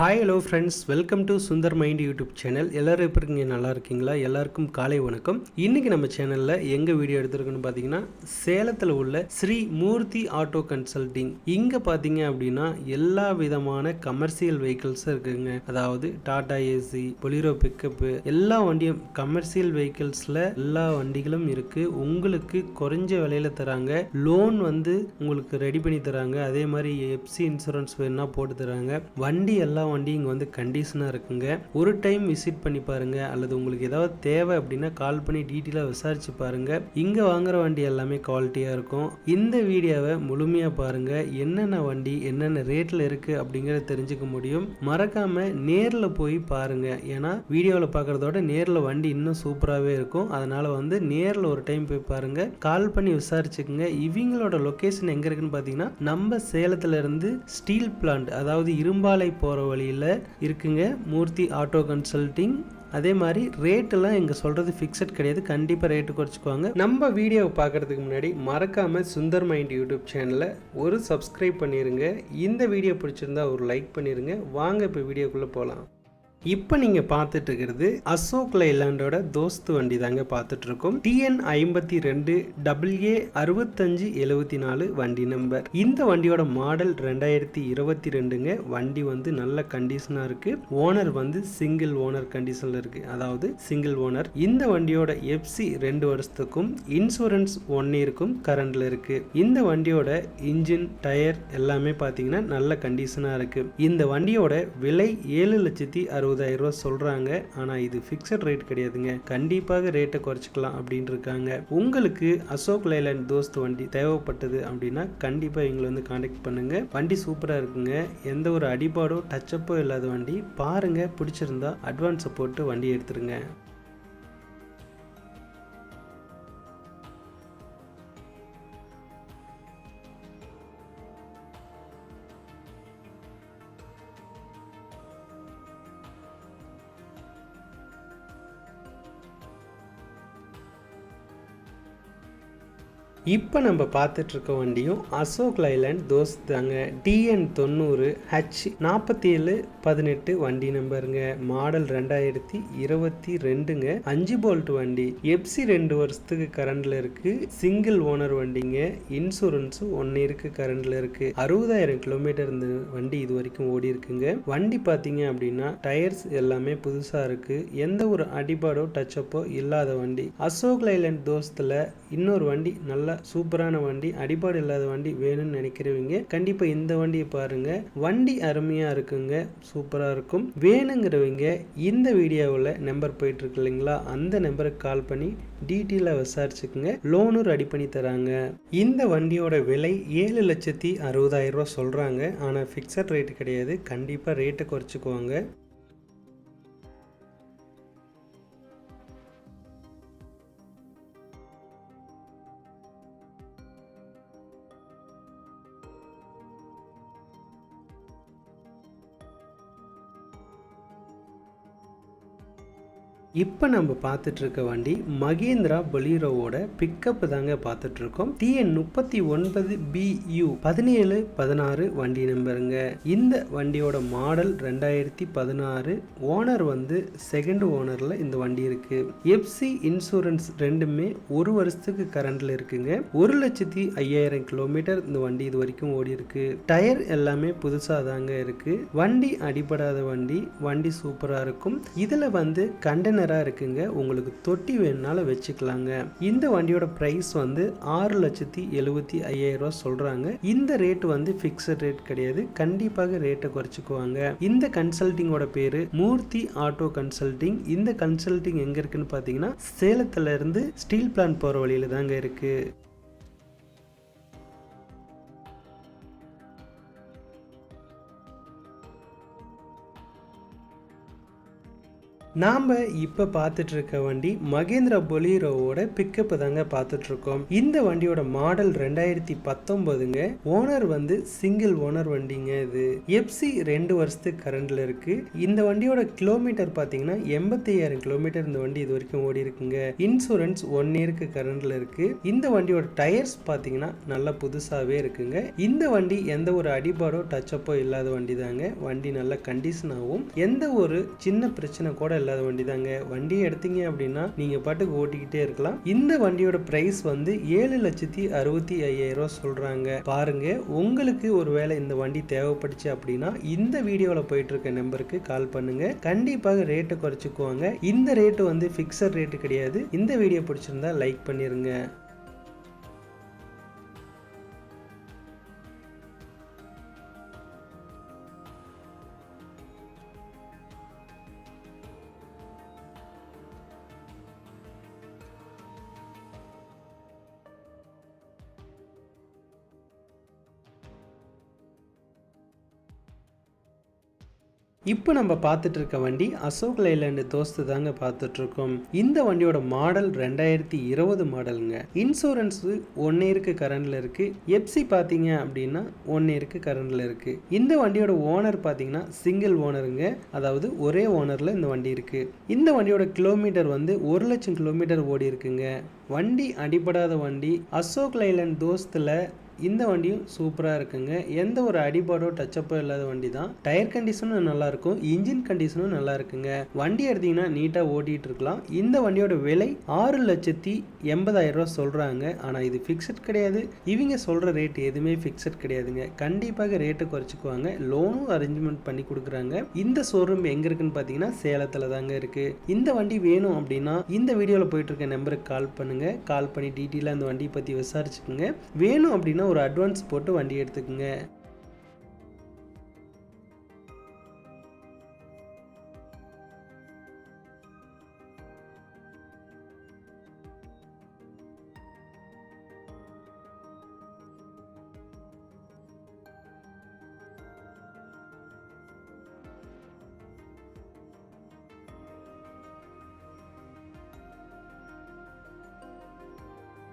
Hi hello friends welcome to Sundar mind YouTube channel எல்லோரும் எப்படி இருக்கீங்க? நல்லா இருக்கீங்களா? எல்லாருக்கும் காலை வணக்கம். இன்னைக்கு நம்ம சேனலில் எங்கே வீடியோ எடுத்திருக்குன்னு பார்த்தீங்கன்னா சேலத்தில் உள்ள ஸ்ரீ மூர்த்தி ஆட்டோ கன்சல்டிங் இங்கே பார்த்தீங்க அப்படின்னா எல்லா விதமான கமர்ஷியல் வெஹிக்கிள்ஸும் இருக்குதுங்க அதாவது டாடா ஏசி பொலிரோ பிக்கப்பு எல்லா வண்டியும் கமர்ஷியல் வெஹிக்கிள்ஸில் எல்லா வண்டிகளும் இருக்குது உங்களுக்கு குறைஞ்ச விலையில் தராங்க. லோன் வந்து உங்களுக்கு ரெடி பண்ணி தராங்க. அதே மாதிரி எஃப்சி இன்சூரன்ஸ் வேணுன்னா போட்டு தராங்க. வண்டி எல்லாம் வண்டி இங்கே வந்து கண்டிஷனாக இருக்குங்க. ஒரு டைம் விசிட் பண்ணி பாருங்க. அல்லது உங்களுக்கு ஏதாவது தேவை அப்படின்னா கால் பண்ணி டீட்டெயிலாக விசாரிச்சு பாருங்க. இங்கே வாங்குற வண்டி எல்லாமே குவாலிட்டியாக இருக்கும். இந்த வீடியோவை முழுமையாக பாருங்க. என்னென்ன வண்டி என்னென்ன ரேட்டில் இருக்குது அப்படிங்கிறத தெரிஞ்சுக்க முடியும். மறக்காம நேரில் போய் பாருங்க. ஏன்னா வீடியோவில் பார்க்குறதோட நேரில் வண்டி இன்னும் சூப்பராகவே இருக்கும். அதனால வந்து நேரில் ஒரு டைம் போய் பாருங்க. கால் பண்ணி விசாரிச்சுக்குங்க. இவங்களோட லொக்கேஷன் எங்கே இருக்குன்னு பார்த்தீங்கன்னா நம்ம சேலத்துலேருந்து ஸ்டீல் பிளான்ட் அதாவது இரும்பாலை போகிற வழி வழியில் இருக்குங்க. மூர்த்தி ஆட்டோ கன்சல்ட்டிங் அதே மாதிரி ரேட்டெல்லாம் இங்கே சொல்கிறது ஃபிக்ஸட் கிடையாது. கண்டிப்பாக ரேட்டு குறைச்சிக்குவாங்க. நம்ம வீடியோவை பார்க்குறதுக்கு முன்னாடி மறக்காமல் சுந்தர் மைண்ட் யூடியூப் சேனலை ஒரு சப்ஸ்கிரைப் பண்ணிடுங்க இந்த வீடியோ பிடிச்சிருந்தா ஒரு லைக் பண்ணிடுங்க வாங்க இப்போ வீடியோக்குள்ளே போகலாம் இப்போ நீங்கள் பார்த்துட்டு இருக்கிறது அசோக் லைலாண்டோட தோஸ்து வண்டி தாங்க பார்த்துட்டு இருக்கோம் டிஎன் ஐம்பத்தி ரெண்டு டபுள் ஏ அறுபத்தஞ்சு எழுபத்தி நாலு வண்டி நம்பர். இந்த வண்டியோட மாடல் ரெண்டாயிரத்தி இருபத்தி ரெண்டுங்க வண்டி வந்து நல்ல கண்டிஷனாக இருக்கு. ஓனர் வந்து சிங்கிள் ஓனர் கண்டிஷனில் இருக்கு. அதாவது சிங்கிள் ஓனர். இந்த வண்டியோட எஃப்சி ரெண்டு வருஷத்துக்கும் இன்சூரன்ஸ் ஒன் இயருக்கும் கரண்ட்ல இருக்கு. இந்த வண்டியோட இன்ஜின் டயர் எல்லாமே பார்த்தீங்கன்னா நல்ல கண்டிஷனாக இருக்கு. இந்த வண்டியோட விலை ஏழு லட்சத்தி அறுபது அறுபதாயிரம் ரூபா சொல்றாங்க. ஆனா இது ஃபிக்ஸட் ரேட் கிடையாதுங்க. கண்டிப்பாக ரேட்டை குறைச்சிக்கலாம் அப்படின்னு இருக்காங்க உங்களுக்கு அசோக் லைலாண்ட் தோஸ்த் வண்டி தேவைப்பட்டது அப்படின்னா கண்டிப்பா எங்களை வந்து காண்டாக்ட் பண்ணுங்க. வண்டி சூப்பரா இருக்குங்க. எந்த ஒரு அடிபாடோ டச்சப்போ இல்லாத வண்டி பாருங்க. பிடிச்சிருந்தா அட்வான்ஸை போட்டு வண்டி எடுத்துருங்க. இப்போ நம்ம பார்த்துட்ருக்க வண்டியும் அசோக் லைலண்ட் தோஸ் தாங்க டிஎன் தொண்ணூறு ஹச் நாற்பத்தி ஏழு பதினெட்டு வண்டி நம்பருங்க. மாடல் ரெண்டாயிரத்தி இருபத்தி ரெண்டுங்க. அஞ்சு போல்ட் வண்டி. எப்சி ரெண்டு வருஷத்துக்கு கரண்டில் இருக்கு. சிங்கிள் ஓனர் வண்டிங்க. இன்சூரன்ஸும் ஒன் இருக்குது கரண்டில் இருக்கு. அறுபதாயிரம் கிலோமீட்டர் இந்த வண்டி இது வரைக்கும் ஓடி இருக்குங்க. வண்டி பார்த்தீங்க அப்படின்னா டயர்ஸ் எல்லாமே புதுசாக இருக்கு. எந்த ஒரு அடிபாடோ டச்சப்போ இல்லாத வண்டி. அசோக் லைலண்ட் தோஸ்தில் இன்னொரு வண்டி நல்லா சூப்பரான வண்டி அடிபாடு இல்லாத வண்டி வேணும்னு நினைக்கிறவங்க கண்டிப்பா இந்த வண்டியை பாருங்க. வண்டி அருமையா இருக்குங்க சூப்பரா இருக்கும். வேணுங்கிறவங்க இந்த வீடியோவில் நம்பர் போயிட்டு இருக்கு இல்லைங்களா? அந்த நம்பருக்கு கால் பண்ணி டீட்டெயிலாக விசாரிச்சுக்குங்க. லோனும் ரெடி பண்ணி தராங்க. இந்த வண்டியோட விலை ஏழு லட்சத்தி அறுபதாயிரம் ரூபா சொல்றாங்க. ஆனால் ஃபிக்ஸட் ரேட்டு கிடையாது. கண்டிப்பாக ரேட்டை குறைச்சிக்குவாங்க. இப்போ நம்ம பார்த்துட்டு இருக்க வண்டி மகேந்திரா பொலீரோவோட பிக்கப் தாங்க பார்த்துட்டு இருக்கோம் டிஎன் முப்பத்தி ஒன்பது பியூ பதினேழு பதினாறு வண்டி நம்பருங்க. இந்த வண்டியோட மாடல் ரெண்டாயிரத்தி பதினாறு. ஓனர் வந்து செகண்ட் ஓனர்ல இந்த வண்டி இருக்கு. எஃப்சி இன்சூரன்ஸ் ரெண்டுமே ஒரு வருஷத்துக்கு கரண்ட்ல இருக்குங்க. ஒரு லட்சத்தி ஐயாயிரம் கிலோமீட்டர் இந்த வண்டி இது வரைக்கும் ஓடி இருக்கு. டயர் எல்லாமே புதுசாக தாங்க இருக்கு. வண்டி அடிபடாத வண்டி வண்டி சூப்பராக இருக்கும். இதில் வந்து கண்டன கண்டெய்னராக இருக்குங்க. உங்களுக்கு தொட்டி வேணுனாலும் வச்சுக்கலாங்க. இந்த வண்டியோட ப்ரைஸ் வந்து ஆறு லட்சத்தி எழுபத்தி ஐயாயிரம் ரூபா சொல்கிறாங்க இந்த ரேட் வந்து ஃபிக்ஸட் ரேட் கிடையாது. கண்டிப்பாக ரேட்டை குறைச்சிக்குவாங்க. இந்த கன்சல்டிங்கோட பேர் மூர்த்தி ஆட்டோ கன்சல்டிங் இந்த கன்சல்டிங் எங்கே இருக்குன்னு பார்த்தீங்கன்னா சேலத்துலேருந்து ஸ்டீல் பிளான்ட் போகிற வழியில தாங்க இருக்குது நாம் இப்போ பார்த்துட்டு இருக்க வண்டி மகேந்திரா பொலீரோவோட பிக்கப் தாங்க பார்த்துட்டு இருக்கோம் இந்த வண்டியோட மாடல் ரெண்டாயிரத்தி பத்தொன்பதுங்க. ஓனர் வந்து சிங்கிள் ஓனர் வண்டிங்க இது. எஃப்சி ரெண்டு வருஷத்துக்கு கரண்ட்ல இருக்கு. இந்த வண்டியோட கிலோமீட்டர் பார்த்தீங்கன்னா எண்பத்தி ஐயாயிரம் கிலோமீட்டர் இந்த வண்டி இது வரைக்கும் ஓடி இருக்குங்க. இன்சூரன்ஸ் ஒன் இயருக்கு கரண்ட்ல இருக்கு. இந்த வண்டியோட டயர்ஸ் பார்த்தீங்கன்னா நல்லா புதுசாகவே இருக்குங்க. இந்த வண்டி எந்த ஒரு அடிபாடோ டச்சப்போ இல்லாத வண்டி தாங்க வண்டி நல்ல கண்டிஷனாகவும் எந்த ஒரு சின்ன பிரச்சனை கூட இல்லாத வண்டி தாங்க வண்டியை எடுத்தீங்க அப்படின்னா நீங்க பாட்டுக்கு ஓட்டிக்கிட்டே இருக்கலாம். இந்த வண்டியோட பிரைஸ் வந்து ஏழு லட்சத்தி அறுபத்தி ஐயாயிரம் ரூபாய் சொல்றாங்க. பாருங்க உங்களுக்கு ஒருவேளை இந்த வண்டி தேவைப்படுச்சு அப்படின்னா இந்த வீடியோவில் போயிட்டு இருக்க நம்பருக்கு கால் பண்ணுங்க. கண்டிப்பாக ரேட்டை குறைச்சிக்குவாங்க இந்த ரேட்டு வந்து ஃபிக்ஸட் ரேட்டு கிடையாது. இந்த வீடியோ பிடிச்சிருந்தா லைக் பண்ணிருங்க. இப்போ நம்ம பார்த்துட்டு இருக்க வண்டி அசோக் லைலாண்டு தோஸ்து தாங்க பார்த்துட்டு இருக்கோம் இந்த வண்டியோட மாடல் ரெண்டாயிரத்தி இருபது மாடலுங்க. இன்சூரன்ஸ் ஒன் இயருக்கு கரண்ட்ல இருக்கு. எப்சி பார்த்தீங்க அப்படின்னா ஒன் இயருக்கு கரண்ட்ல இருக்கு. இந்த வண்டியோட ஓனர் பார்த்தீங்கன்னா சிங்கிள் ஓனருங்க. அதாவது ஒரே ஓனர்ல இந்த வண்டி இருக்கு. இந்த வண்டியோட கிலோமீட்டர் வந்து ஒரு லட்சம் கிலோமீட்டர் ஓடி இருக்குங்க வண்டி அடிபடாத வண்டி அசோக் லைலண்ட் தோஸ்தில் இந்த வண்டியும் சூப்பராக இருக்குங்க. எந்த ஒரு அடிபாடோ டச்சப்போ இல்லாத வண்டி தான் டயர் கண்டிஷனும் நல்லா இருக்கும். இன்ஜின் கண்டிஷனும் நல்லா இருக்குங்க. வண்டி எடுத்தீங்கன்னா நீட்டாக ஓட்டிகிட்டு இருக்கலாம். இந்த வண்டியோட விலை ஆறு லட்சத்தி எண்பதாயிரம் ரூபா சொல்கிறாங்க ஆனால் இது ஃபிக்ஸட் கிடையாது. இவங்க சொல்கிற ரேட் எதுவுமே ஃபிக்ஸட் கிடையாதுங்க. கண்டிப்பாக ரேட்டை குறைச்சிக்குவாங்க. லோனும் அரேஞ்ச்மெண்ட் பண்ணி கொடுக்குறாங்க. இந்த ஷோரூம் எங்கே இருக்குன்னு பார்த்தீங்கன்னா சேலத்தில் தாங்க இருக்குது இந்த வண்டி வேணும் அப்படின்னா இந்த வீடியோவில் போயிட்டு இருக்க நம்பருக்கு கால் பண்ணுங்கள் கால் பண்ணி டீட்டெயிலாக அந்த வண்டியை பற்றி விசாரிச்சுக்கோங்க. வேணும் அப்படின்னா ஒரு அட்வான்ஸ் போட்டு வண்டி எடுத்துக்கோங்க.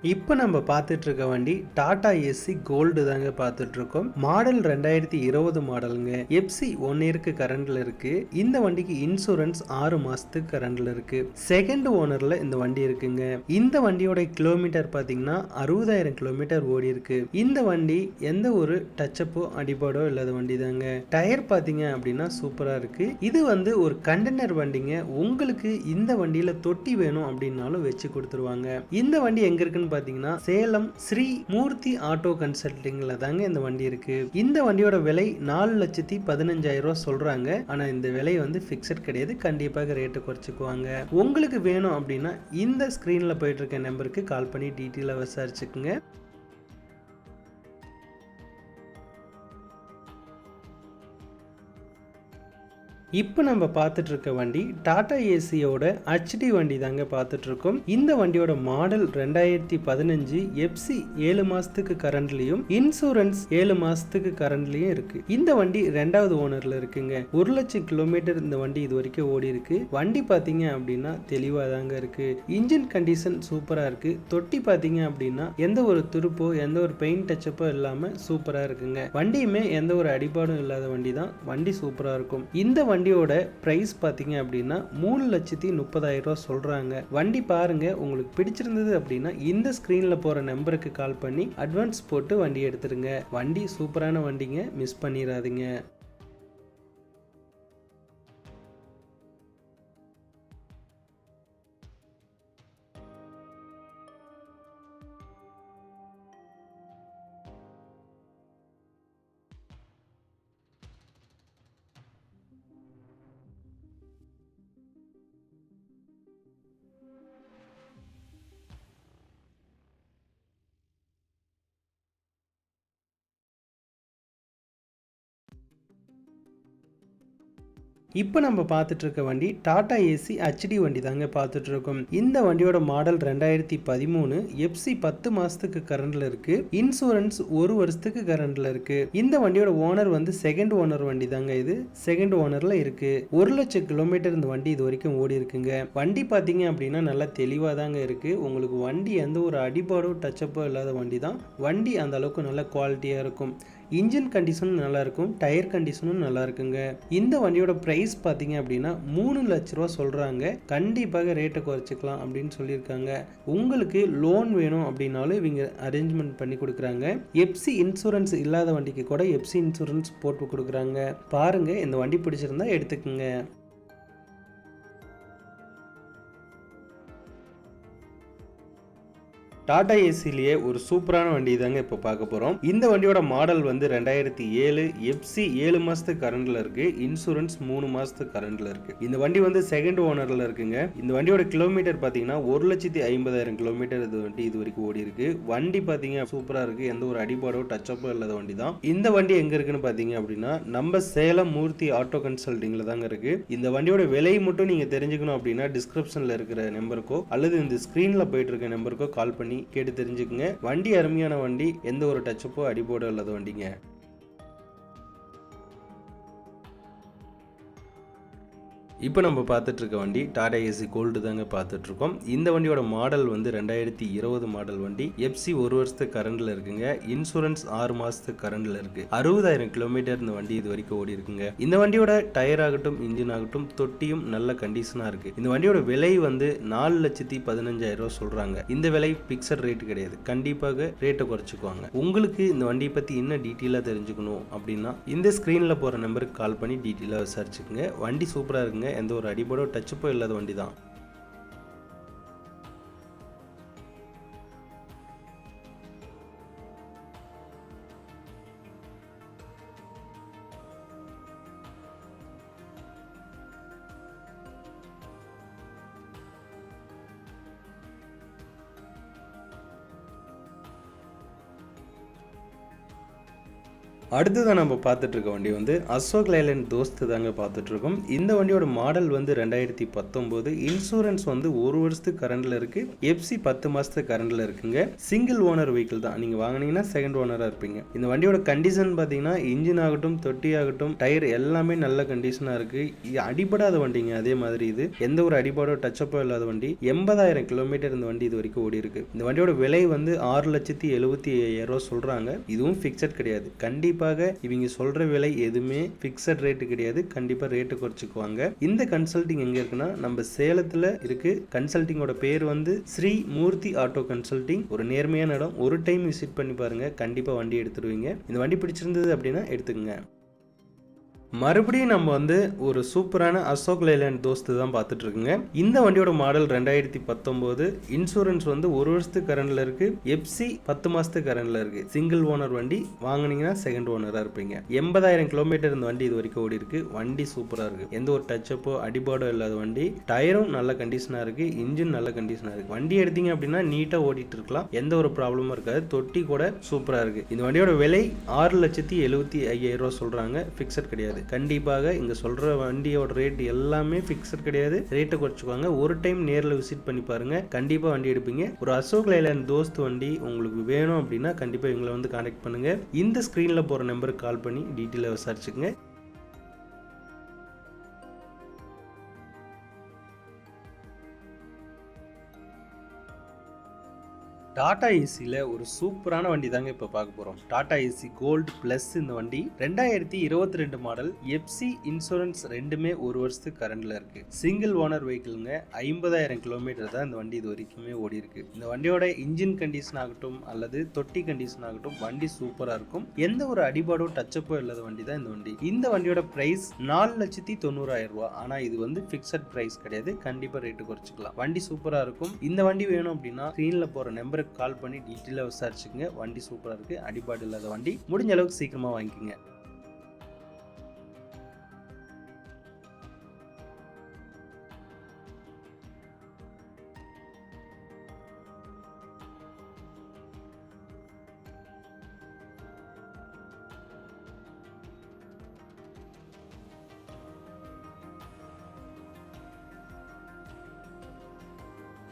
இப்போ நம்ம பார்த்துட்டு இருக்க வண்டி டாடா ஏசி கோல்டு தாங்க பார்த்துட்டு இருக்கோம் மாடல் ரெண்டாயிரத்தி இருபது மாடலுங்க. எப்சி ஒன் இயருக்கு கரண்ட்ல இருக்கு. இந்த வண்டிக்கு இன்சூரன்ஸ் ஆறு மாசத்துக்கு கரண்ட்ல இருக்கு. செகண்ட் ஓனர்ல இந்த வண்டி இருக்குங்க. இந்த வண்டியோட கிலோமீட்டர் பாத்தீங்கன்னா அறுபதாயிரம் கிலோமீட்டர் ஓடி இருக்கு. இந்த வண்டி எந்த ஒரு டச்சப்போ அடிபாடோ இல்லாத வண்டி தாங்க டயர் பார்த்தீங்க அப்படின்னா சூப்பரா இருக்கு. இது வந்து ஒரு கண்டெய்னர் வண்டிங்க. உங்களுக்கு இந்த வண்டியில தொட்டி வேணும் அப்படின்னாலும் வச்சு கொடுத்துருவாங்க. இந்த வண்டி எங்க இருக்குன்னு பார்த்தீங்கன்னா சேலம் ஸ்ரீ மூர்த்தி ஆட்டோ கன்சல்டிங்ல தாங்க இந்த வண்டி இருக்கு. இந்த வண்டியோட விலை நாலு லட்சத்தி பதினஞ்சாயிரம் ரூபா சொல்றாங்க. ஆனா இந்த விலை வந்து ஃபிக்ஸட் கிடையாது. கண்டிப்பாக ரேட்டு குறைச்சிக்குவாங்க. உங்களுக்கு வேணும் அப்படின்னா இந்த ஸ்க்ரீனில் போயிட்டு இருக்க நம்பருக்கு கால் பண்ணி டீட்டெயிலாக விசாரிச்சுக்குங்க. இப்போ நம்ம பார்த்துட்டு இருக்க வண்டி டாடா ஏசியோட ஹச்டி வண்டி தாங்க பார்த்துட்டு இருக்கோம் இந்த வண்டியோட மாடல் ரெண்டாயிரத்தி பதினஞ்சு எஃப்சி ஏழு மாசத்துக்கு கரண்ட்லயும் இன்சூரன்ஸ் ஏழு மாசத்துக்கு கரண்ட்லயும் இருக்கு. இந்த வண்டி ரெண்டாவது ஓனர்ல இருக்குங்க. ஒரு லட்சம் கிலோமீட்டர் இந்த வண்டி இது வரைக்கும் ஓடி இருக்கு. வண்டி பார்த்தீங்க அப்படின்னா தெளிவாக தாங்க இருக்கு. இன்ஜின் கண்டிஷன் சூப்பராக இருக்கு. தொட்டி பார்த்தீங்க அப்படின்னா எந்த ஒரு துருப்போ எந்த ஒரு பெயிண்ட் டச்சப்போ இல்லாமல் சூப்பராக இருக்குங்க. வண்டியுமே எந்த ஒரு அடிபாடும் இல்லாத வண்டி தான் வண்டி சூப்பராக இருக்கும். இந்த வண்டி வண்டியோட ப்ரைஸ் பார்த்தீங்க அப்படின்னா மூணு லட்சத்தி முப்பதாயிரம் ரூபா சொல்கிறாங்க வண்டி பாருங்க உங்களுக்கு பிடிச்சிருந்தது அப்படின்னா இந்த ஸ்க்ரீனில் போகிற நம்பருக்கு கால் பண்ணி அட்வான்ஸ் போட்டு வண்டி எடுத்துருங்க. வண்டி சூப்பரான வண்டிங்க மிஸ் பண்ணிடாதீங்க இப்போ நம்ம பார்த்துட்டு இருக்க வண்டி டாடா ஏசி ஹெச்டி வண்டி தாங்க பார்த்துட்டு இருக்கோம் இந்த வண்டியோட மாடல் ரெண்டாயிரத்தி பதிமூணு எஃப்சி பத்து மாசத்துக்கு கரண்ட்ல இருக்கு. இன்சூரன்ஸ் ஒரு வருஷத்துக்கு கரண்ட்ல இருக்கு. இந்த வண்டியோட ஓனர் வந்து செகண்ட் ஓனர் வண்டி தாங்க இது. செகண்ட் ஓனர்ல இருக்கு. ஒரு லட்சம் கிலோமீட்டர் இந்த வண்டி இது வரைக்கும் ஓடி இருக்குங்க. வண்டி பார்த்தீங்க அப்படின்னா நல்லா தெளிவாக தாங்க இருக்கு. உங்களுக்கு வண்டி எந்த ஒரு அடிபாடோ டச்சப்போ இல்லாத வண்டி தான் வண்டி அந்த அளவுக்கு நல்ல குவாலிட்டியாக இருக்கும். இன்ஜின் கண்டிஷனும் நல்லாயிருக்கும் டயர் கண்டிஷனும் நல்லா இருக்குங்க இந்த வண்டியோட ப்ரைஸ் பார்த்தீங்க அப்படின்னா மூணு லட்ச ரூபா சொல்கிறாங்க கண்டிப்பாக ரேட்டை குறைச்சிக்கலாம் அப்படின்னு சொல்லியிருக்காங்க. உங்களுக்கு லோன் வேணும் அப்படின்னாலும் இவங்க அரேஞ்ச்மெண்ட் பண்ணி கொடுக்குறாங்க. எப்சி இன்சூரன்ஸ் இல்லாத வண்டிக்கு கூட எப்சி இன்சூரன்ஸ் போட்டு கொடுக்குறாங்க. பாருங்கள் இந்த வண்டி பிடிச்சிருந்தா எடுத்துக்கோங்க. டாடா ஏசிலேயே ஒரு சூப்பரான வண்டி தாங்க இப்போ பார்க்க போகிறோம் இந்த வண்டியோட மாடல் வந்து ரெண்டாயிரத்தி ஏழு எஃப்சி ஏழு மாதத்துக்கு கரண்டில் இருக்குது இன்சூரன்ஸ் மூணு மாதத்துக்கு கரண்டில் இருக்குது இந்த வண்டி வந்து செகண்ட் ஓனரில் இருக்குங்க. இந்த வண்டியோட கிலோமீட்டர் பார்த்தீங்கன்னா ஒரு லட்சத்தி ஐம்பதாயிரம் கிலோமீட்டர் இது வண்டி இது வரைக்கும் ஓடி இருக்கு. வண்டி பார்த்தீங்க சூப்பராக இருக்குது எந்த ஒரு அடிபாடோ டச்சப்போ இல்லாத வண்டி தான். இந்த வண்டி எங்கே இருக்குன்னு பார்த்தீங்க அப்படின்னா நம்ம சேலம் மூர்த்தி ஆட்டோ கன்சல்டிங்கில் தாங்க இருக்கு. இந்த வண்டியோட விலை மட்டும் நீங்கள் தெரிஞ்சுக்கணும் அப்படின்னா டிஸ்கிரிப்ஷனில் இருக்கிற நம்பருக்கோ அல்லது இந்த ஸ்க்ரீனில் போயிட்டு இருக்க நம்பருக்கோ கால் பண்ணி பண்ணி கேட்டு தெரிஞ்சுக்குங்க. வண்டி அருமையான வண்டி எந்த ஒரு டச்சப்போ அடிபோடோ இல்லாத வண்டிங்க. இப்போ நம்ம பார்த்துட்ருக்க வண்டி டாடா ஏசி கோல்டு தாங்க பார்த்துட்ருக்கோம். இந்த வண்டியோட மாடல் வந்து ரெண்டாயிரத்தி இருபது மாடல் வண்டி. எஃப்சி ஒரு வருஷத்துக்கு கரண்டில் இருக்குங்க. இன்சூரன்ஸ் ஆறு மாதத்துக்கு கரண்டில் இருக்குது அறுபதாயிரம் கிலோமீட்டர் இந்த வண்டி இது வரைக்கும் ஓடி இருக்குங்க. இந்த வண்டியோட டயர் ஆகட்டும் இன்ஜின் ஆகட்டும் தொட்டியும் நல்ல கண்டிஷனாக இருக்குது இந்த வண்டியோட விலை வந்து நாலு லட்சத்தி பதினஞ்சாயிரம் ரூபா சொல்கிறாங்க இந்த விலை பிக்சட் ரேட் கிடையாது. கண்டிப்பாக ரேட்டை குறைச்சிக்குவாங்க. உங்களுக்கு இந்த வண்டியை பற்றி இன்னும் டீட்டெயிலாக தெரிஞ்சுக்கணும் அப்படின்னா இந்த ஸ்க்ரீனில் போகிற நம்பருக்கு கால் பண்ணி டீட்டெயிலாக விசாரிச்சுக்கோங்க. வண்டி சூப்பராக இருக்குங்க. எந்த ஒரு அடிபடோ டச்சப்போ இல்லாத வண்டி தான் அடுத்ததான் நம்ம பார்த்துட்ருக்க வண்டி வந்து அசோக் லைலண்ட் தோஸ்து தாங்க பார்த்துட்ருக்கோம் இந்த வண்டியோட மாடல் வந்து ரெண்டாயிரத்தி பத்தொம்போது. இன்சூரன்ஸ் வந்து ஒரு வருஷத்துக்கு கரண்டில் இருக்குது எஃப்சி பத்து மாதத்துக்கு கரண்டில் இருக்குங்க. சிங்கிள் ஓனர் வெஹிக்கிள் தான். நீங்கள் வாங்கினீங்கன்னா செகண்ட் ஓனராக இருப்பீங்க. இந்த வண்டியோட கண்டிஷன் பார்த்தீங்கன்னா இன்ஜின் ஆகட்டும் தொட்டி ஆகட்டும் டயர் எல்லாமே நல்ல கண்டிஷனாக இருக்குது அடிபடாத வண்டிங்க. அதே மாதிரி இது. எந்த ஒரு அடிபாடோ டச்சப்போ இல்லாத வண்டி. எண்பதாயிரம் கிலோமீட்டர் இந்த வண்டி இது வரைக்கும் ஓடி இருக்குது இந்த வண்டியோட விலை வந்து ஆறு லட்சத்தி எழுபத்தி ஐயாயிரம் சொல்கிறாங்க இதுவும் ஃபிக்சட் கிடையாது. கண்டிப்பாக கண்டிப்பாக இவங்க சொல்ற விலை எதுவுமே ஃபிக்ஸட் ரேட்டு கிடையாது. கண்டிப்பா ரேட்டு குறைச்சிக்குவாங்க. இந்த கன்சல்டிங் எங்க இருக்குன்னா நம்ம சேலத்துல இருக்கு கன்சல்டிங்கோட பேர் வந்து ஸ்ரீ மூர்த்தி ஆட்டோ கன்சல்டிங் ஒரு நேர்மையான இடம். ஒரு டைம் விசிட் பண்ணி பாருங்க. கண்டிப்பா வண்டி எடுத்துருவீங்க இந்த வண்டி பிடிச்சிருந்தது அப்படின்னா எடுத்துக்கங்க. மறுபடியும் நம்ம வந்து ஒரு சூப்பரான அசோக் லைலாண்ட் தோஸ்து தான் பார்த்துட்டு இருக்குங்க இந்த வண்டியோட மாடல் ரெண்டாயிரத்தி பத்தொம்போது இன்சூரன்ஸ் வந்து ஒரு வருஷத்துக்கு கரண்டில் இருக்கு எஃப்சி பத்து மாசத்துக்கு கரண்டில் இருக்கு. சிங்கிள் ஓனர் வண்டி வாங்கினீங்கன்னா செகண்ட் ஓனராக இருப்பீங்க. எண்பதாயிரம் கிலோமீட்டர் இந்த வண்டி இது வரைக்கும் ஓடி இருக்கு. வண்டி சூப்பராக இருக்கு. எந்த ஒரு டச்சப்போ அடிபாடோ இல்லாத வண்டி. டயரும் நல்ல கண்டிஷனாக இருக்கு. இன்ஜின் நல்ல கண்டிஷனாக இருக்கு. வண்டி எடுத்தீங்க அப்படின்னா நீட்டாக ஓடிட்டு இருக்கலாம் எந்த ஒரு ப்ராப்ளமும் இருக்காது. தொட்டி கூட சூப்பராக இருக்கு. இந்த வண்டியோட விலை ஆறு லட்சத்தி எழுபத்தி ஐயாயிரம் ரூபா சொல்றாங்க. ஃபிக்ஸட் கிடையாது. கண்டிப்பாக இங்கே சொல்கிற வண்டியோட ரேட் எல்லாமே ஃபிக்ஸட் கிடையாது. ரேட்டை குறைச்சிக்குவாங்க ஒரு டைம் நேரில் விசிட் பண்ணி பாருங்க. கண்டிப்பாக வண்டி எடுப்பீங்க. ஒரு அசோக் லைலாண்ட் தோஸ்த் வண்டி உங்களுக்கு வேணும் அப்படின்னா கண்டிப்பாக எங்களை வந்து கான்டாக்ட் பண்ணுங்க. இந்த ஸ்க்ரீனில் போகிற நம்பருக்கு கால் பண்ணி டீட்டெயிலாக விசாரிச்சுக்கோங்க. டாடா ஏசியில் ஒரு சூப்பரான வண்டி தாங்க இப்போ பார்க்க போகிறோம் டாடா ஏசி கோல்டு ப்ளஸ் இந்த வண்டி ரெண்டாயிரத்தி இருபத்தி ரெண்டு மாடல் எஃப்சி இன்சூரன்ஸ் ரெண்டுமே ஒரு வருஷத்துக்கு கரண்டில் இருக்கு. சிங்கிள் ஓனர் வெஹிக்கிளுங்க ஐம்பதாயிரம் கிலோமீட்டர் தான் இந்த வண்டி இது வரைக்குமே ஓடி இருக்கு. இந்த வண்டியோட இன்ஜின் கண்டிஷன் ஆகட்டும் அல்லது தொட்டி கண்டிஷன் ஆகட்டும் வண்டி சூப்பராக இருக்கும். எந்த ஒரு அடிபாடோ டச்சப்போ இல்லாத வண்டி தான் இந்த வண்டி. இந்த வண்டியோட ப்ரைஸ் நாலு லட்சத்தி தொண்ணூறாயிரம் ரூபா ஆனால் இது வந்து ஃபிக்ஸட் ப்ரைஸ் கிடையாது. கண்டிப்பாக ரேட்டு குறைச்சிக்கலாம். வண்டி சூப்பராக இருக்கும். இந்த வண்டி வேணும் அப்படின்னா ஸ்க்ரீனில் போகிற நம்பருக்கு கால் பண்ணி டீட்டெயிலாக விசாரிச்சுக்கங்க. வண்டி சூப்பராக இருக்குது அடிபாடு இல்லாத வண்டி. முடிஞ்ச அளவுக்கு சீக்கிரமாக வாங்கிக்கோங்க.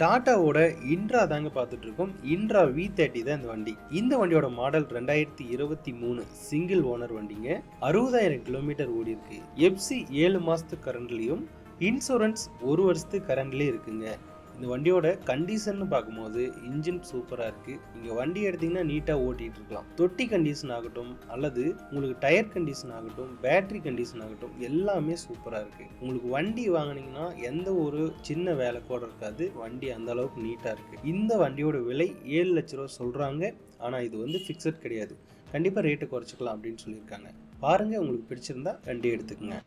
டாட்டாவோட இன்ட்ரா தாங்க பார்த்துட்டு இருக்கோம் இன்ட்ரா வி தேர்ட்டி தான் இந்த வண்டி. இந்த வண்டியோட மாடல் ரெண்டாயிரத்தி இருபத்தி மூணு சிங்கிள் ஓனர் வண்டிங்க. அறுபதாயிரம் கிலோமீட்டர் ஓடி இருக்கு எஃப்சி ஏழு மாசத்து கரண்ட்லயும் இன்சூரன்ஸ் ஒரு வருஷத்துக்கு கரண்ட்லேயே இருக்குங்க. இந்த வண்டியோட கண்டிஷன் பார்க்கும்போது இன்ஜின் சூப்பராக இருக்குது நீங்கள் வண்டி எடுத்தீங்கன்னா நீட்டாக ஓட்டிகிட்டு இருக்கலாம். தொட்டி கண்டிஷன் ஆகட்டும் அல்லது உங்களுக்கு டயர் கண்டிஷன் ஆகட்டும் பேட்டரி கண்டிஷன் ஆகட்டும் எல்லாமே சூப்பராக இருக்குது உங்களுக்கு வண்டி வாங்கினீங்கன்னா எந்த ஒரு சின்ன வேலை கூட இருக்காது. வண்டி அந்த அளவுக்கு நீட்டாக இருக்குது இந்த வண்டியோட விலை ஏழு லட்ச ரூபா சொல்கிறாங்க ஆனால் இது வந்து ஃபிக்ஸட் கிடையாது. கண்டிப்பாக ரேட்டு குறைச்சிக்கலாம் அப்படின்னு சொல்லியிருக்காங்க. பாருங்கள் உங்களுக்கு பிடிச்சிருந்தா வண்டி எடுத்துக்கோங்க.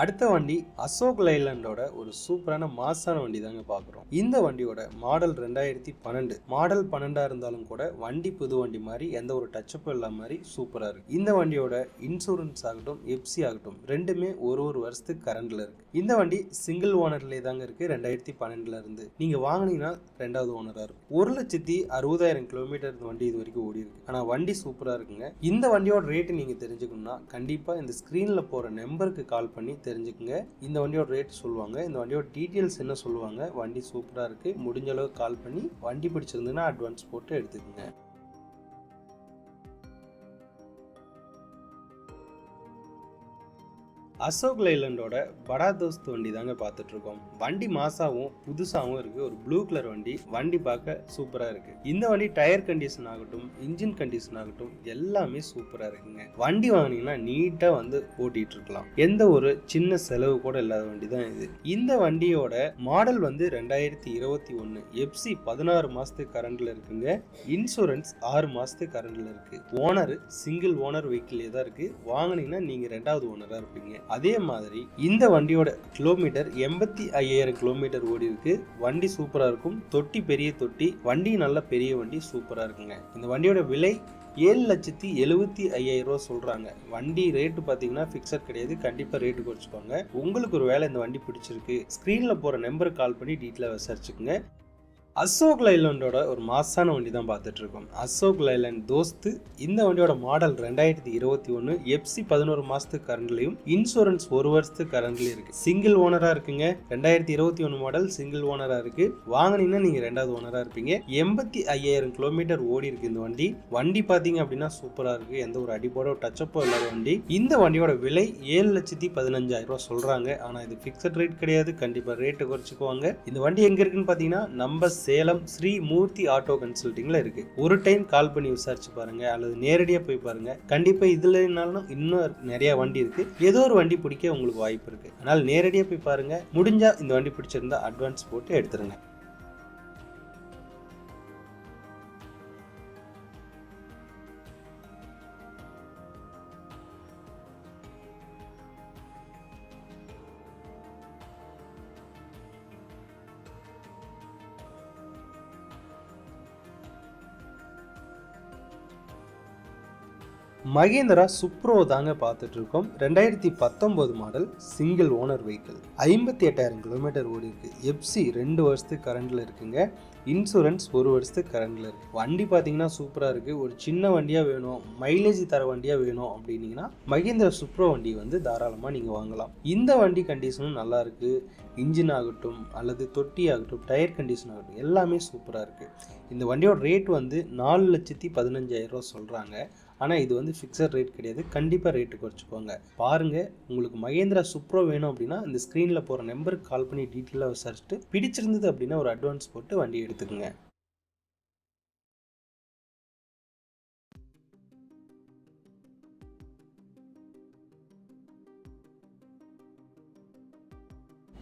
அடுத்த வண்டி அசோக் லைலண்டோட ஒரு சூப்பரான மாசான வண்டி தாங்க பார்க்குறோம் இந்த வண்டியோட மாடல் ரெண்டாயிரத்தி பன்னெண்டு. மாடல் பன்னெண்டாக இருந்தாலும் கூட வண்டி புது வண்டி மாதிரி எந்த ஒரு டச்சப்பும் இல்லாத மாதிரி சூப்பராக இருக்கு. இந்த வண்டியோட இன்சூரன்ஸ் ஆகட்டும் எப்சி ஆகட்டும் ரெண்டுமே ஒரு ஒரு வருஷத்துக்கு கரண்டில் இருக்கு. இந்த வண்டி சிங்கிள் ஓனர்லேயே தாங்க இருக்கு ரெண்டாயிரத்தி பன்னெண்டுல இருந்து. நீங்க வாங்கினீங்கன்னா ரெண்டாவது ஓனராக இருக்கும். ஒரு லட்சத்தி அறுபதாயிரம் கிலோமீட்டர் இந்த வண்டி இது வரைக்கும் ஓடி இருக்கு. ஆனால் வண்டி சூப்பராக இருக்குங்க. இந்த வண்டியோட ரேட்டு நீங்கள் தெரிஞ்சுக்கணும்னா கண்டிப்பாக இந்த ஸ்க்ரீனில் போகிற நம்பருக்கு கால் பண்ணி தெரிஞ்சுக்குங்க. இந்த வண்டியோட ரேட் சொல்லுவாங்க. இந்த வண்டியோட டீட்டெயில்ஸ் என்ன சொல்லுவாங்க? வண்டி சூப்பராக இருக்குது முடிஞ்ச அளவுக்கு கால் பண்ணி வண்டி பிடிச்சிருந்ததுன்னா அட்வான்ஸ் போட்டு எடுத்துக்கோங்க. அசோக் லைலண்டோட படா தோஸ்த் வண்டி தாங்க பார்த்துட்டு இருக்கோம் வண்டி மாசாவும் புதுசாகவும் இருக்கு. ஒரு ப்ளூ கலர் வண்டி. வண்டி பார்க்க சூப்பராக இருக்கு. இந்த வண்டி டயர் கண்டிஷன் ஆகட்டும் இன்ஜின் கண்டிஷன் ஆகட்டும் எல்லாமே சூப்பராக இருக்குங்க. வண்டி வாங்கினீங்கன்னா நீட்டாக வந்து ஓட்டிகிட்டு இருக்கலாம் எந்த ஒரு சின்ன செலவு கூட இல்லாத வண்டி தான் இது. இந்த வண்டியோட மாடல் வந்து ரெண்டாயிரத்தி இருபத்தி ஒன்று எப்சி பதினாறு மாதத்துக்கு கரண்டில் இருக்குங்க. இன்சூரன்ஸ் ஆறு மாதத்துக்கு கரண்டில் இருக்கு. ஓனர் சிங்கிள் ஓனர் வெஹிக்கிளே தான் இருக்கு. வாங்கினீங்கன்னா நீங்கள் ரெண்டாவது ஓனராக இருப்பீங்க. அதே மாதிரி இந்த வண்டியோட கிலோமீட்டர் எண்பத்தி ஐயாயிரம் கிலோமீட்டர் ஓடி இருக்கு. வண்டி சூப்பராக இருக்கும். தொட்டி பெரிய தொட்டி. வண்டி நல்ல பெரிய வண்டி சூப்பராக இருக்குங்க. இந்த வண்டியோட விலை ஏழு லட்சத்தி எழுபத்தி ஐயாயிரம் ரூபா சொல்கிறாங்க வண்டி ரேட்டு பார்த்தீங்கன்னா ஃபிக்ஸட் கிடையாது. கண்டிப்பாக ரேட்டு குறைச்சிக்கோங்க. உங்களுக்கு ஒரு வேலை இந்த வண்டி பிடிச்சிருக்கு ஸ்க்ரீனில் போகிற நம்பருக்கு கால் பண்ணி டீட்டெயிலாக விசாரிச்சுக்கோங்க. அசோக் லைலண்டோட ஒரு மாசான வண்டி தான் பார்த்துட்ருக்கோம். அசோக் லைலண்ட் தோஸ்து இந்த வண்டியோட மாடல் ரெண்டாயிரத்தி இருபத்தி ஒன்று எஃப்சி பதினோரு மாதத்துக்கு கரண்ட்லையும் இன்சூரன்ஸ் ஒரு வருஷத்துக்கு கரண்ட்லையும் இருக்குது சிங்கிள் ஓனராக இருக்குங்க. ரெண்டாயிரத்தி இருபத்தி ஒன்று மாடல் சிங்கிள் ஓனராக இருக்குது வாங்கினீங்கன்னா நீங்கள் ரெண்டாவது ஓனராக இருப்பீங்க. எண்பத்தி ஐயாயிரம் கிலோமீட்டர் ஓடி இருக்கு இந்த வண்டி. வண்டி பார்த்தீங்க அப்படின்னா சூப்பராக இருக்குது எந்த ஒரு அடிப்போட டச்சப்போ இல்லாத வண்டி. இந்த வண்டியோட விலை ஏழு லட்சத்தி பதினஞ்சாயிரம் ரூபா சொல்கிறாங்க ஆனால் இது ஃபிக்ஸட் ரேட் கிடையாது. கண்டிப்பாக ரேட்டு குறைச்சிக்குவாங்க. இந்த வண்டி எங்கே இருக்குன்னு பார்த்தீங்கன்னா நம்ம சேலம் ஸ்ரீ மூர்த்தி ஆட்டோ கன்சல்டிங்ல இருக்கு. ஒரு டைம் கால் பண்ணி விசாரிச்சு பாருங்க அல்லது நேரடியாக போய் பாருங்க. கண்டிப்பா இதுல இருந்தாலும் இன்னும் நிறைய வண்டி இருக்கு. ஏதோ ஒரு வண்டி பிடிக்க உங்களுக்கு வாய்ப்பு இருக்கு. அதனால நேரடியாக போய் பாருங்க. முடிஞ்சா இந்த வண்டி பிடிச்சிருந்தா அட்வான்ஸ் போட்டு எடுத்துருங்க. மகேந்திரா சுப்ரோ தாங்க பார்த்துட்டு இருக்கோம் ரெண்டாயிரத்தி பத்தொம்போது மாடல் சிங்கிள் ஓனர் வெஹிக்கிள் ஐம்பத்தி எட்டாயிரம் கிலோமீட்டர் ஓடி இருக்கு. எப்சி ரெண்டு வருஷத்துக்கு கரண்டில் இருக்குங்க. இன்சூரன்ஸ் ஒரு வருஷத்துக்கு கரண்டில் இருக்கு. வண்டி பார்த்தீங்கன்னா சூப்பராக இருக்கு. ஒரு சின்ன வண்டியாக வேணும் மைலேஜ் தர வண்டியாக வேணும் அப்படின்னீங்கன்னா மகேந்திரா சுப்ரோ வண்டி வந்து தாராளமாக நீங்கள் வாங்கலாம். இந்த வண்டி கண்டிஷனும் நல்லா இருக்கு. இன்ஜின் ஆகட்டும் அல்லது தொட்டி ஆகட்டும் டயர் கண்டிஷன் ஆகட்டும் எல்லாமே சூப்பராக இருக்குது இந்த வண்டியோட ரேட் வந்து நாலு லட்சத்தி பதினஞ்சாயிரம் ரூபா சொல்கிறாங்க ஆனால் இது வந்து ஃபிக்ஸட் ரேட் கிடையாது. கண்டிப்பாக ரேட்டு குறைச்சிக்கோங்க. பாருங்கள் உங்களுக்கு மகேந்திரா சுப்ரோ வேணும் அப்படின்னா இந்த ஸ்க்ரீனில் போகிற நம்பருக்கு கால் பண்ணி டீட்டெயிலாக விசாரிச்சுட்டு பிடிச்சிருந்தது அப்படின்னா ஒரு அட்வான்ஸ் போட்டு வண்டி எடுத்துக்கோங்க.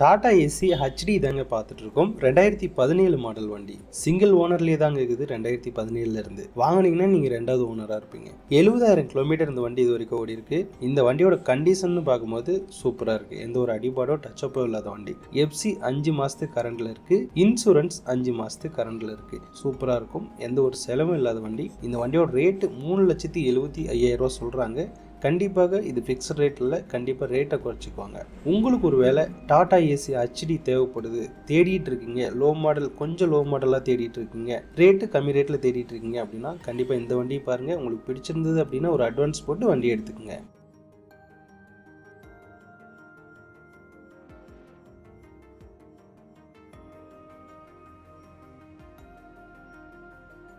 டாடா ஏசி ஹெச்டி தாங்க பார்த்துட்டு இருக்கோம் ரெண்டாயிரத்தி பதினேழு மாடல் வண்டி. சிங்கிள் ஓனர்லேயே தாங்க இருக்குது ரெண்டாயிரத்தி பதினேழுல இருந்து. வாங்கினீங்கன்னா நீங்கள் ரெண்டாவது ஓனராக இருப்பீங்க. எழுபதாயிரம் கிலோமீட்டர் இந்த வண்டி இது வரைக்கும் ஓடி இருக்கு. இந்த வண்டியோட கண்டிஷன் பார்க்கும்போது சூப்பராக இருக்கு. எந்த ஒரு அடிபாடோ டச்சப்போ இல்லாத வண்டி. எஃப்சி அஞ்சு மாதத்துக்கு கரண்டில் இருக்கு. இன்சூரன்ஸ் அஞ்சு மாதத்துக்கு கரண்டில் இருக்கு. சூப்பராக இருக்கும். எந்த ஒரு செலவும் இல்லாத வண்டி. இந்த வண்டியோட ரேட்டு மூணு லட்சத்தி எழுபத்தி ஐயாயிரம் ரூபா சொல்கிறாங்க கண்டிப்பாக இது ஃபிக்ஸ்ட் ரேட்டில் கண்டிப்பாக ரேட்டை குறைச்சிக்குவாங்க. உங்களுக்கு ஒரு வேளை டாடா ஏசி ஹெச்டி தேவைப்படுது தேடிட்டு இருக்கீங்க லோ மாடல் கொஞ்சம் லோ மாடலாக தேடிட்டு இருக்கீங்க ரேட்டு கம்மி ரேட்டில் தேடிட்டு இருக்கீங்க அப்படின்னா கண்டிப்பாக இந்த வண்டியை பாருங்கள் உங்களுக்கு பிடிச்சிருந்தது அப்படின்னா ஒரு அட்வான்ஸ் போட்டு வண்டி எடுத்துக்கோங்க.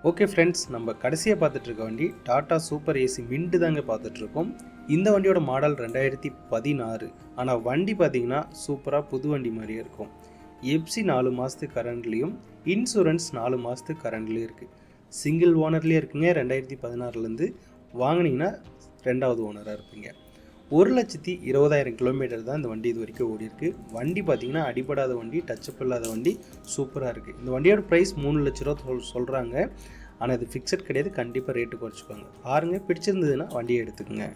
ஓகே ஃப்ரெண்ட்ஸ் நம்ம கடைசியாக பார்த்துட்டு இருக்க வண்டி டாட்டா சூப்பர் ஏசி மின்ட்டு தாங்க பார்த்துட்ருக்கோம் இந்த வண்டியோட மாடல் ரெண்டாயிரத்தி பதினாறு. ஆனால் வண்டி பார்த்தீங்கன்னா சூப்பராக புது வண்டி மாதிரியே இருக்கும். எப்சி நாலு மாதத்துக்கு கரண்ட்லேயும் இன்சூரன்ஸ் நாலு மாதத்துக்கு கரண்ட்லேயும் இருக்குது சிங்கிள் ஓனர்லேயே இருக்குங்க ரெண்டாயிரத்தி பதினாறுலேருந்து வாங்கினீங்கன்னா ரெண்டாவது ஓனராக இருப்பீங்க. ஒரு லட்சத்தி இருபதாயிரம் கிலோமீட்டர் தான் இந்த வண்டி இது வரைக்கும் ஓடி இருக்கு. வண்டி பார்த்தீங்கன்னா அடிபடாத வண்டி டச்சப் இல்லாத வண்டி சூப்பராக இருக்குது இந்த வண்டியோட ப்ரைஸ் மூணு லட்ச ரூபா சொல் சொல்கிறாங்க ஆனால் இது ஃபிக்ஸட் கிடையாது கண்டிப்பாக ரேட்டு குறைச்சிக்கோங்க பாருங்கள் பிடிச்சிருந்ததுன்னா வண்டியை எடுத்துக்கோங்க.